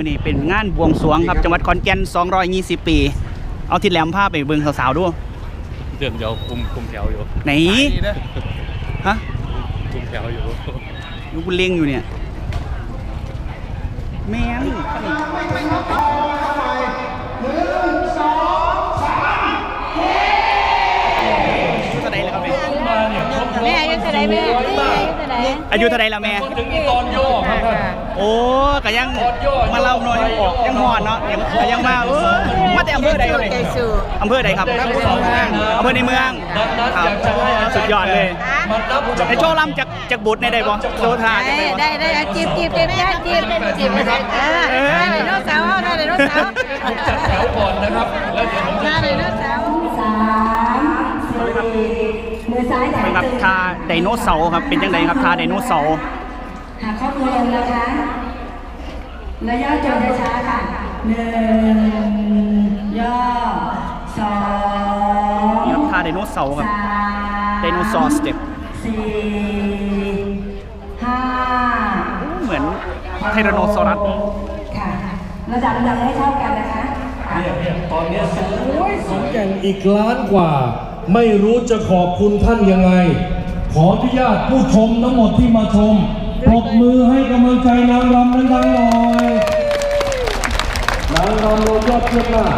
มื้อนี้เป็นงานบวงสรวงครับจังหวัดขอนแก่น 220 ปี เอาทิดแหลมภาพไปเบิ่งสาวๆดูเดี๋ยวเดี๋ยวคุมคุมแถวอยู่ไหนฮะคุมแถวอยู่ดูกูเล็งอยู่เนี่ยแม่งชุดเท่าใดแล้วครับ แม่แม่อายุเท่าไหรแม่อายุเท่าไหรอายุเท่าใดแล้วแม่ ถึงตอนย่อครับท่านโอ้ก็ยังมาเล่าหน่อยออกยังหอนเนาะยังก็ยังมาเออมาแต่อำเภอใดครับเนี่ยอำเภอใดครับอำเภอในเมืองครับสุดยอดเลยมันนับจากในโชว์ลำจากจากบุตรในได้บ่โชว์ท่าจากได้ได้บ่ได้ได้จีบจีบจีบได้จีบจีบได้เออได้ไดโนเสาร์ได้ไดโนเสาร์จัดแถวก่อนนะครับแล้วเดี๋ยวผมได้ไดโนเสาร์สามสี่ มือซ้ายหาเป็นครับท่าไดโนเสาร์ครับ เป็นจังไดครับท่าไดโนเสาร์หาข้อมือลงนะคะแล้วย่อจนช้าๆค่ะหนึ่งย่อสองนี่ครับท่าไดโนเสาร์ครับสามไดโนเสาร์สเต็ปสี่ห้าเหมือนไทแรโนซอรัสค่ะระดับระดับให้เท่ากันนะคะค่ะตอนนี้สูงขอนแก่นอีกล้านกว่า ไม่รู้จะขอบคุณท่านยังไง ขออนุญาตผู้ชมทั้งหมดที่มาชมปรบมือให้กำลังใจนางรำดังหน่อยนางรำเรายอดเยี่ยมมาก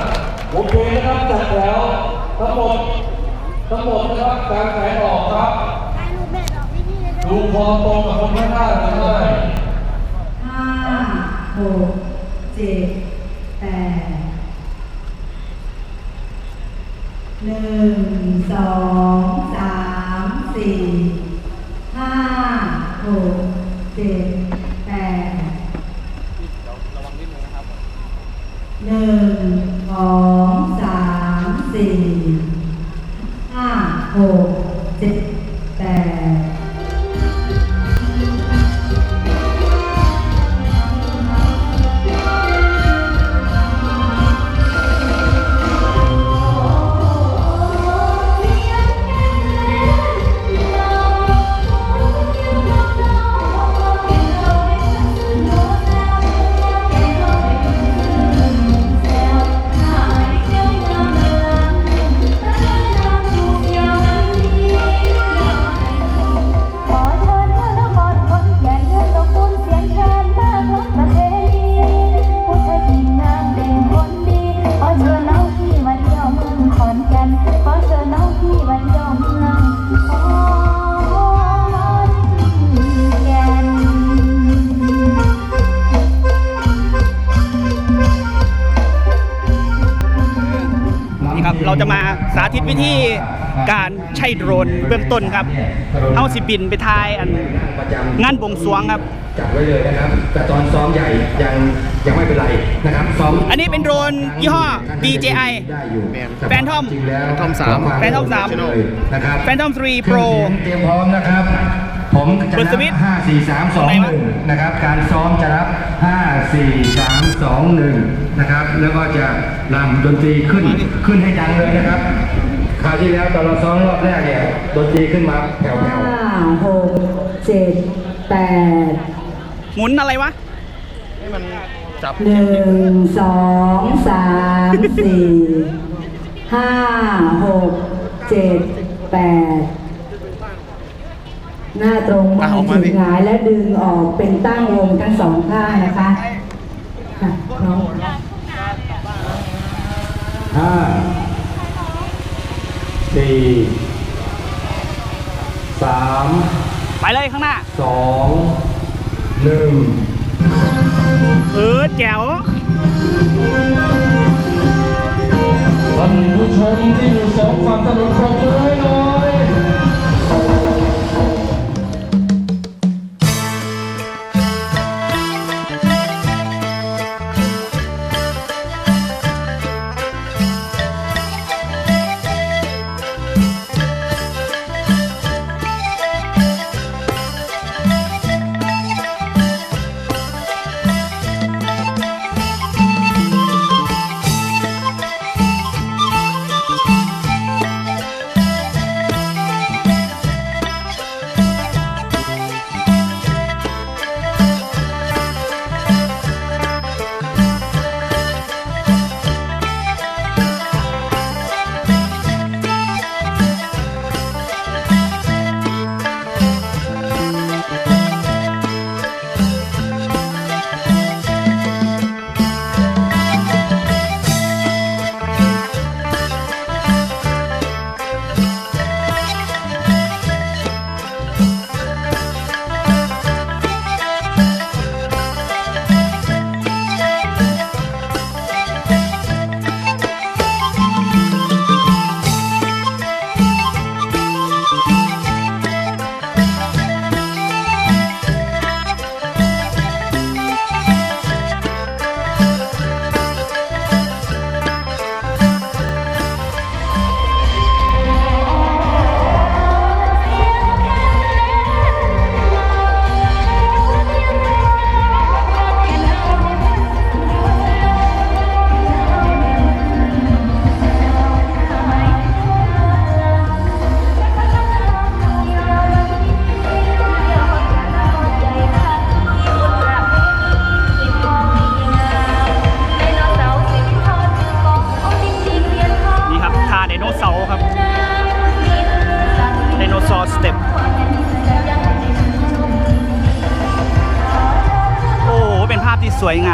โอเคนะครับจัดแล้วทั้งหมดทั้งหมดนะครับการแขนออกครับดูพอตรงกับคนข้างหน้ากันเลยห้าหกเจ็ด หกเจ็ดแปด สาธิตวิธีการใช้โดรนเบื้องต้นครับเฮาสิบินไปทายอันงานบวงสรวงครับจัดไว้เลยนะครับ แต่ตอนซ้อมใหญ่ยังยังไม่เป็นไรนะครับซ้อมอันนี้เป็นโดรนยี่ห้อ DJI ได้อยู่ Phantom จริงแล้ว Phantom สาม Phantom สามเลยนะครับ Phantom 3เครื่อง Pro เสียงเตรียมพร้อมนะครับ ผมจะเปิดสนับวิตช์ห้าสี่สามสองไหนหวะนึ่งนะครับ การซ้อมจะนับห้าสี่สามสองหนึ่งนะครับ แล้วก็จะรำดนตรีขึ้นขึ้นให้ดังเลยนะครับคราวที่แล้วตอนเราซ้อมรอบแรกเนี่ยดนตรีขึ้นมาแผ่วๆห้าหกเจ็ดแปดหมุนอะไรวะจับหนึ่งสองสามสี่ห้าหกเจ็ดแปด หน้าตรงมือถึงหงายและดึงออกเป็นตั้งวงทั้งสองข้างนะคะค่ะน้องห้าสี่สามไปเลยข้างหน้าสองหนึ่งเออแจ๋วท่านผู้ชมที่อยู่สองฝั่งถนนปรบมือให้หน่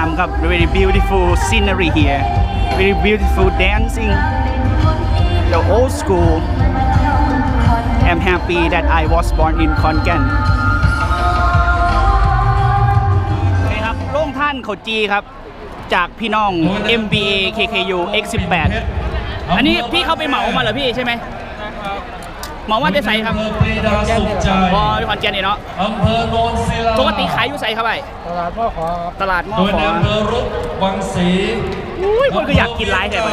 อยครับ very beautiful scenery here very beautiful dancing the old school I'm happy that I was born in Khon Kaen นี่ครับโรงท่านเขาจีครับ จากพี่น้อง MBA KKU X18 อันนี้พี่เขาไปเหมามาเหรอพี่ใช่ไหม หมาว่าจะใส่ครับอำเภอปรีดาสุขใจพอขอนแก่นนี่เนาะอำเภอโนนศิลาปกติขายอยู่ใส่ครับไอ้ตลาดหม้อโดยขในออำเภอรุกวังศรีอุ้ยคนก็อยากกินไลฟ์แท้ไป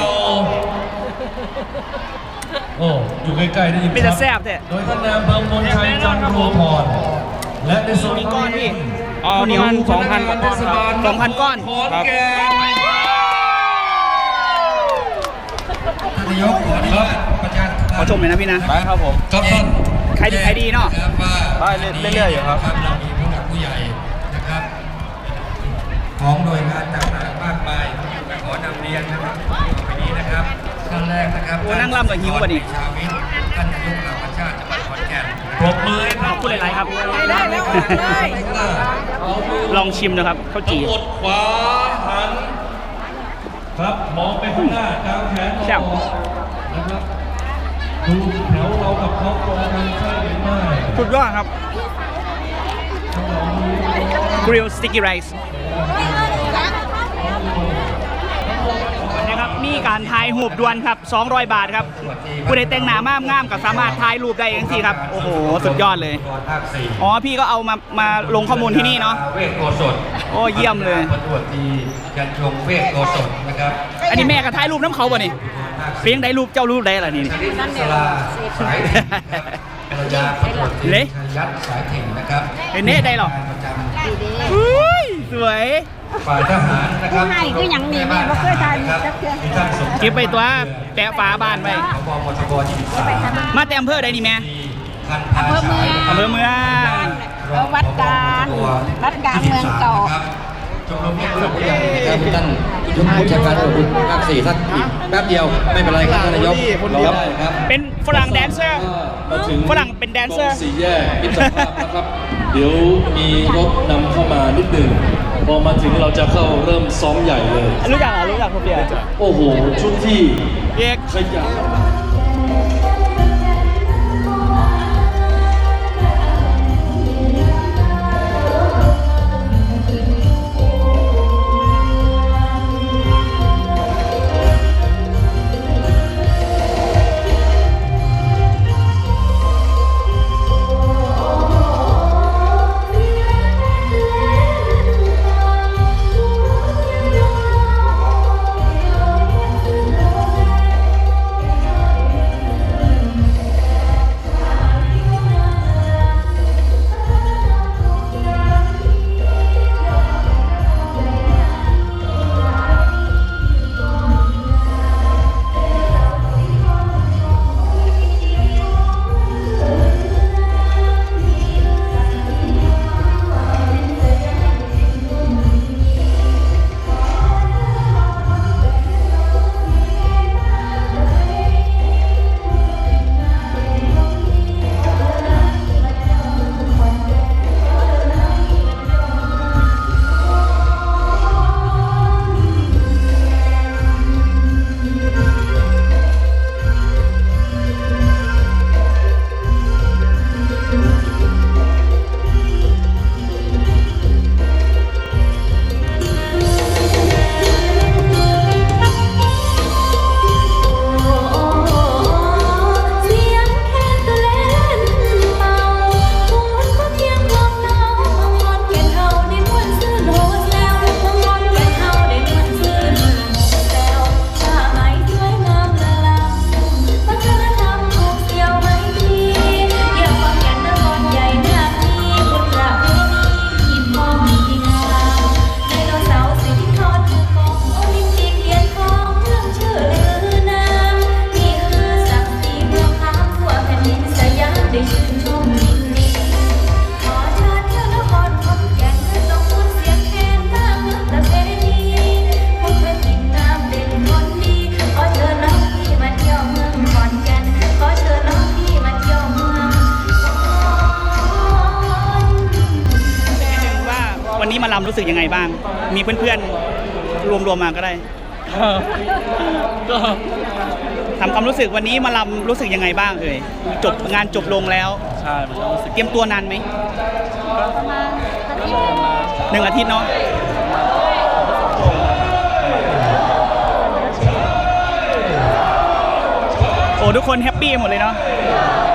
โอ้อยู่ใกล้ๆได้ยินเป็นแต่แซ่บแท้โดยท่านนายอำเภอมนชัยจันทร์รัวพรและในส่วนมีก้อนพี่อ๋อข้าวเหนียวสองพันกว่าก้อนครับสองพันก้อนครับท่านนายกขออนุญาต ประชาสัมขพัอนธ์ชมเลยนะพี่นะได้ครับผมครับท่านใครดีใครดีเนาะครับว่าได้เรื่อยๆอยู่ครับเรามีผู้หลักผู้ใหญ่นะครับ ของหน่วยงานต่างๆมากมายขอนำเรียนนะครับต่อไปนี้นะครับท่านแรกนะครับโอ้นั่งรำกับหิวป่ะนี่ชาวิทย์ท่านนายกเหล่าประชาติจังหวัดขอนแก่นปรบมือให้ขอบคุณหลายๆครับได้แล้วออกเลยเอามือลองชิมนะครับข้าวจีกดขวาหันครับมองไปข้างหน้ากางแขนอแซ่บอกนะครับ ดูแถวเรากับเขาตรงกันใช่หรือไม่สุดยอดครับ Grill Sticky Rice นะครับมีการถ่ายรูปด่วนครับ 200 บาทครับผู้ใดแต่งหน้ามากงามก็สามารถถ่ายรูปได้เองสิครับ โอ้โห สุดยอดเลยภาคสี่อ๋อ พี่ก็เอามามาลงข้อมูลที่นี่เนาะเวทโกศลโอ้เยี่ยมเลยพันตรวจตรียันชงเวทโกศลนะครับ อันนี้แม่ก็ถ่ายรูปน้ำเขาป่ะนี่เพียงได้รูปเจ้ารูปได้ล่ะนี่ชนิดสลาสายถิ่นครับภรรยาพันตรวจตรีเละชัยยัดสายถิ่นนะครับเห็นเน่ได้หรอ ประจอุ้ยสวยำฝ่ายทหารนะครับผู้ให้คือหยังนี่แม่บ่เคยทานครับจักเทื่อ มีท่านสมเก็บไปตัวแปะฝาบ้านไปผบมทบ23มาแต่อำเภอใดนี่แม่ท่านพาชายอำเภอเมือง เอาวัดกลางวัดกลางเมืองเก่าครับชมรมเพื่อนร่วมใจครับท่าน ยกผู้จัดการตำรวจภาคสี่ท่านอีกแป๊บเดียวไม่เป็นไรครับท่านนายกรอได้ครับเป็นฝรั่งแดนเซอร์มาถึงฝรั่งเป็นแดนเซอร์ตงสี่แยกมิตรภาพนะครับ เดี๋ยวมีรถนำเข้ามานิดหนึ่งพอมาถึงเราจะเข้าเริ่มซ้อมใหญ่เลย รู้จักเหรอรู้จักผมเดียวโอ้โหชุดที่เอกขยัน ลำรู้สึกยังไงบ้าง มีเพื่อนรวมๆมาก็ได้ก็ทำความรู้สึกวันนี้มาลำรู้สึกยังไงบ้างเอ่ยจบงานจบลงแล้วใช่มันก็รู้สึกเตรียมตัวนานไหมหนึ่งอาทิตย์เนาะโอ้ทุกคนแฮปปี้หมดเลยเนาะใ